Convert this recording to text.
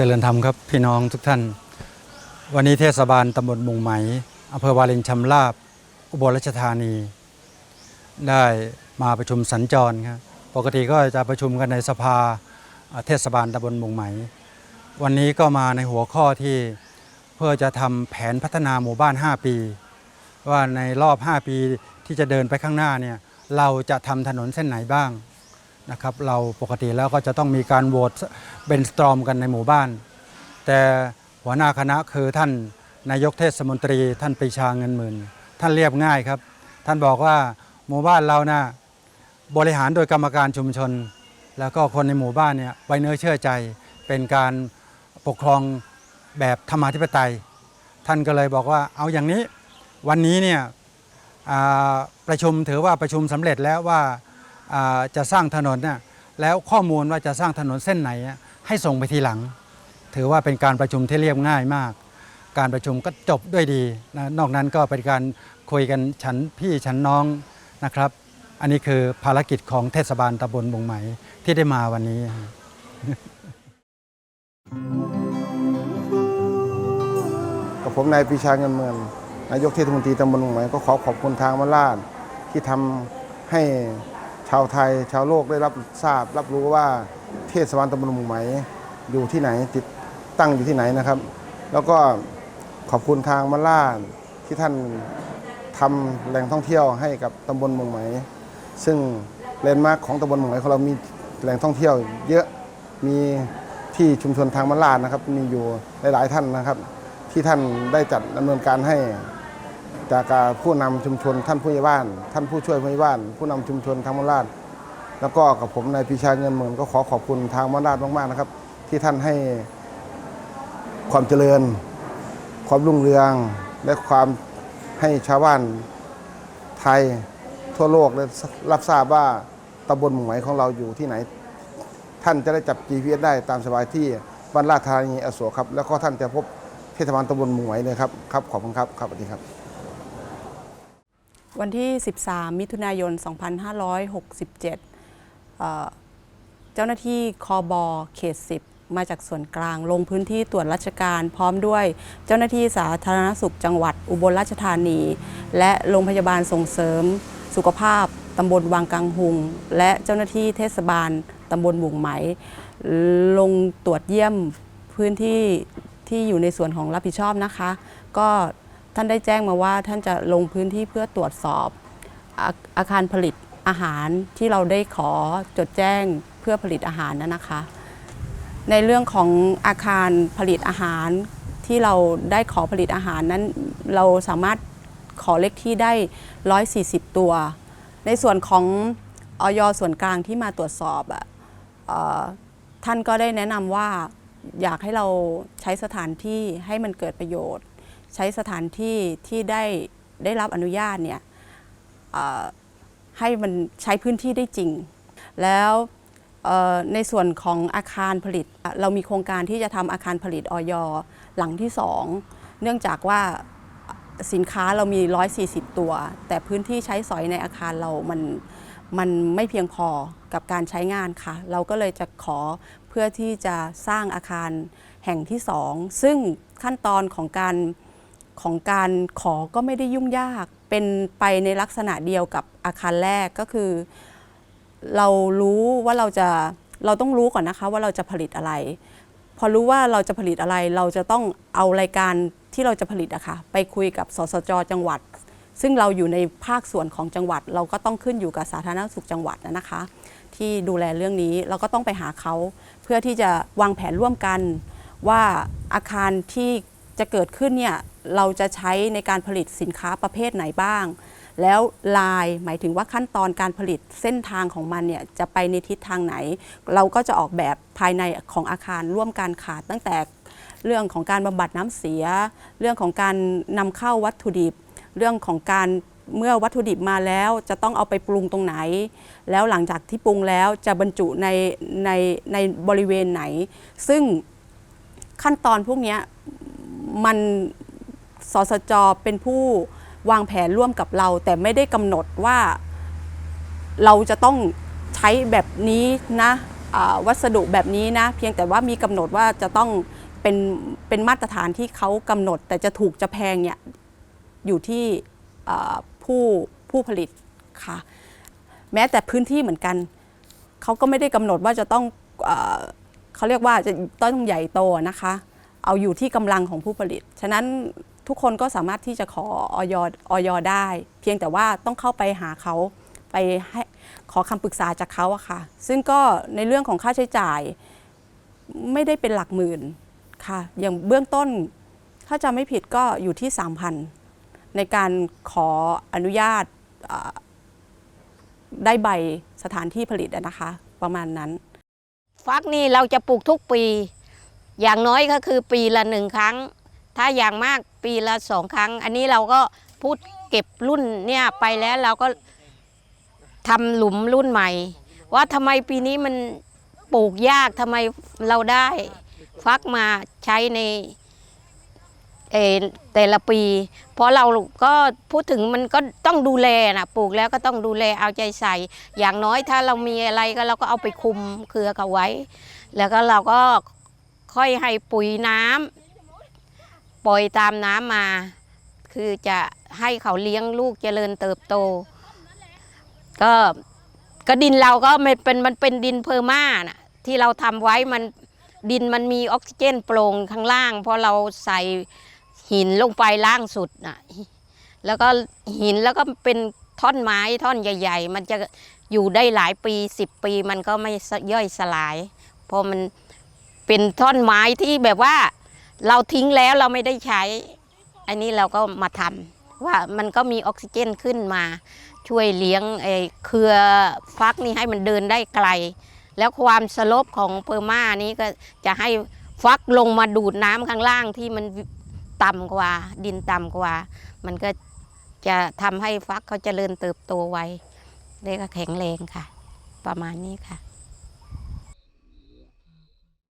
เจริญธรรมครับพี่น้องทุกท่าน วันนี้เทศบาลตำบลมุงไหมอำเภอวารินชำราบ อุบลราชธานี ได้มาประชุมสัญจรครับปกติก็จะประชุมกันในสภาเทศบาลตำบลมุงไหม วันนี้ก็มาในหัวข้อที่เพื่อจะทำแผนพัฒนาหมู่บ้าน 5 ปี ว่าในรอบ 5 ปีที่จะเดินไปข้างหน้าเนี่ยเราจะทำถนนเส้นไหนบ้าง นะครับเราปกติแล้วก็จะต้องมีการโหวตเบนสตรอมกันในหมู่บ้าน แต่หัวหน้าคณะคือท่านนายกเทศมนตรีท่านปรีชาเงินหมื่น ท่านเรียบง่ายครับ ท่านบอกว่าหมู่บ้านเรานะ่ะบริหารโดยกรรมการชุมชน แล้วก็คนในหมู่บ้านเนี่ยไว้เนื้อเชื่อใจเป็นการปกครองแบบธรรมาธิปไตย ท่านก็เลยบอกว่าเอาอย่างนี้วันนี้เนี่ยประชุมถือว่าประชุมสำเร็จแล้วว่า จะสร้างถนนน่ะแล้วข้อมูลว่าจะสร้างถนนเส้นไหน ให้ส่งไปทีหลัง ถือว่าเป็นการประชุมที่เรียบง่ายมาก การประชุมก็จบด้วยดีนะนอกนั้นก็เป็นการคุยกันฉันพี่ฉันน้องนะครับ อันนี้คือภารกิจของเทศบาลตำบลบงไหมที่ได้มาวันนี้ กับผมนายปีชาเงินเมือนนายกเทศมนตรีตำบลหนองไหมก็ขอขอบคุณทางมาลาดที่ทำให้ ชาวไทยชาวโลกได้รับทราบ รับรู้ว่าเทศบาลตำบลหนองไหมอยู่ที่ไหนติดตั้งอยู่ที่ไหนนะครับ แล้วก็ขอบคุณทางมาล่าที่ท่านทำแหล่งท่องเที่ยวให้กับตำบลเมืองไหม ซึ่งแลนด์มาร์คของตำบลเมืองไหมของเรามีแหล่งท่องเที่ยว เยอะมีที่ชุมชนทางมาล่านะครับ มีอยู่หลาย ๆ ท่านนะครับ ที่ท่านได้จัดดำเนินการให้ จากผู้นำชุมชนท่านผู้ใหญ่บ้าน ท่านผู้ช่วยผู้ใหญ่บ้าน ผู้นำชุมชนทางมราชแล้วก็กับผมนายปีชาเงินหมื่นก็ขอขอบคุณทางมราชมากๆนะครับ ที่ท่านให้ความเจริญ ความรุ่งเรืองและความให้ชาวบ้านไทยทั่วโลกได้รับทราบว่าตำบลหมู่ไหมของเราอยู่ที่ไหน ท่านจะได้จับ GPS ได้ตามสบายที่บ้านลาดธานีอโศกครับ แล้วก็ท่านจะพบเทศบาลตำบลหมู่ไหมเลยครับครับขอบคุณครับครับสวัสดีครับ วันที่ 13 มิถุนายน 2567 เจ้าหน้าที่คอบอเขต 10 มาจากส่วนกลาง ลงพื้นที่ตรวจราชการพร้อมด้วย เจ้าหน้าที่สาธารณสุขจังหวัดอุบลราชธานี และโรงพยาบาลส่งเสริม สุขภาพตำบลวังกังหุง และเจ้าหน้าที่เทศบาลตำบลบุงไหม ลงตรวจเยี่ยมพื้นที่ที่อยู่ในส่วนของรับผิดชอบนะคะ ก็ ท่านได้แจ้งมาว่าท่านจะลงพื้นที่เพื่อตรวจสอบอาอาคารผลิตอาหารที่เราได้ขอจดแจ้งเพื่อผลิตอาหารนั้นนะคะ ในเรื่องของอาคารผลิตอาหารที่เราได้ขอผลิตอาหารนั้น เราสามารถขอเลขที่ได้ 140 ตัว ในส่วนของออยส่วนกลางที่มาตรวจสอบอะเอ่อท่านก็ได้แนะนำว่าอยากให้เราใช้สถานที่ให้มันเกิดประโยชน์ ใช้สถานที่ที่ได้ได้รับอนุญาตเนี่ยให้มันใช้พื้นที่ได้จริง แล้วในส่วนของอาคารผลิต เรามีโครงการที่จะทำอาคารผลิตออยหลังที่2เนื่องจากว่าสินค้าเรามี 140 ตัว แต่พื้นที่ใช้สอยในอาคารเรามันมันไม่เพียงพอกับการใช้งานค่ะ เราก็เลยจะขอเพื่อที่จะสร้างอาคารแห่งที่2ซึ่งขั้นตอนของการ ของการขอก็ไม่ได้ยุ่งยาก เป็นไปในลักษณะเดียวกับอาคารแรกก็คือ เรารู้ว่าเราจะเราต้องรู้ก่อนนะคะว่าเราจะผลิตอะไร พอรู้ว่าเราจะผลิตอะไร เราจะต้องเอารายการที่เราจะผลิตอะค่ะไปคุยกับสสจจังหวัด ซึ่งเราอยู่ในภาคส่วนของจังหวัด เราก็ต้องขึ้นอยู่กับสาธารณสุขจังหวัดนะคะ ที่ดูแลเรื่องนี้เราก็ต้องไปหาเขาเพื่อที่จะวางแผนร่วมกันว่าอาคารที่จะเกิดขึ้นเนี่ย เราจะใช้ในการผลิตสินค้าประเภทไหนบ้าง แล้วลายหมายถึงว่าขั้นตอนการผลิตเส้นทางของมันเนี่ยจะไปในทิศทางไหน เราก็จะออกแบบภายในของอาคารร่วมกันค่ะตั้งแต่เรื่องของการบำบัดน้ำเสีย เรื่องของการนำเข้าวัตถุดิบ เรื่องของการเมื่อวัตถุดิบมาแล้วจะต้องเอาไปปรุงตรงไหน แล้วหลังจากที่ปรุงแล้วจะบรรจุในในในบริเวณไหน ซึ่งขั้นตอนพวกนี้มัน สสจเป็นผู้วางแผนร่วมกับเรา แต่ไม่ได้กำหนดว่าเราจะต้องใช้แบบนี้นะวัสดุแบบนี้นะ เพียงแต่ว่ามีกำหนดว่าจะต้องเป็นเป็นมาตรฐานที่เขากำหนด แต่จะถูกจะแพงเนี่ยอยู่ที่ผู้ผู้ผลิตค่ะ แม้แต่พื้นที่เหมือนกันเขาก็ไม่ได้กำหนดว่าจะต้องเอเขาเรียกว่าจะต้องใหญ่โตนะคะ เอาอยู่ที่กำลังของผู้ผลิต ฉะนั้น ทุกคนก็สามารถที่จะขอออยออยได้ เพียงแต่ว่าต้องเข้าไปหาเขาไปให้ขอคำปรึกษาจากเขาอะค่ะ ซึ่งก็ในเรื่องของค่าใช้จ่ายไม่ได้เป็นหลักหมื่นค่ะ อย่างเบื้องต้นถ้าจำไม่ผิดก็อยู่ที่ 3,000 ในการขออนุญาตได้ใบสถานที่ผลิตนะคะ ประมาณนั้น ฟักนี่เราจะปลูกทุกปี อย่างน้อยก็คือปีละหนึ่งครั้ง ถ้าอย่างมาก ปีละสองครั้ง อันนี้เราก็พูดเก็บรุ่นเนี่ยไปแล้วเราก็ทำหลุมรุ่นใหม่ ว่าทำไมปีนี้มันปลูกยากทำไมเราได้ ฟักมาใช้ในแต่ละปี เพราะเราก็พูดถึงมันก็ต้องดูแลนะปลูกแล้วก็ต้องดูแลเอาใจใส่ อย่างน้อยถ้าเรามีอะไรก็เราก็เอาไปคุมเครือเขาไว้ แล้วก็เราก็ค่อยให้ปุ๋ยน้ำ ปล่อยตามน้ำมา คือจะให้เขาเลี้ยงลูกเจริญเติบโต ก็ก็ดินเราก็ไม่เป็นมันเป็นดินเพอร์มาน่ะที่เราทำไว้มันดินมันมีออกซิเจนโปร่งข้างล่าง เพราะเราใส่หินลงไปล่างสุดน่ะแล้วก็หินแล้วก็เป็นท่อนไม้ท่อนใหญ่ ๆ มันจะอยู่ได้หลายปีสิบปีมันก็ไม่ย่อยสลาย เพราะมันเป็นท่อนไม้ที่แบบว่า เราทิ้งแล้วเราไม่ได้ใช้ อันนี้เราก็มาทำว่ามันก็มีออกซิเจนขึ้นมา ช่วยเลี้ยงไอ้เครือฟักนี่ให้มันเดินได้ไกล แล้วความสลบของเพอร์มานี้ก็จะให้ฟักลงมาดูดน้ำข้างล่างที่มันต่ำกว่า ดินต่ำกว่า มันก็จะทำให้ฟักเขาเจริญเติบโตไวและก็แข็งแรงค่ะ ประมาณนี้ค่ะ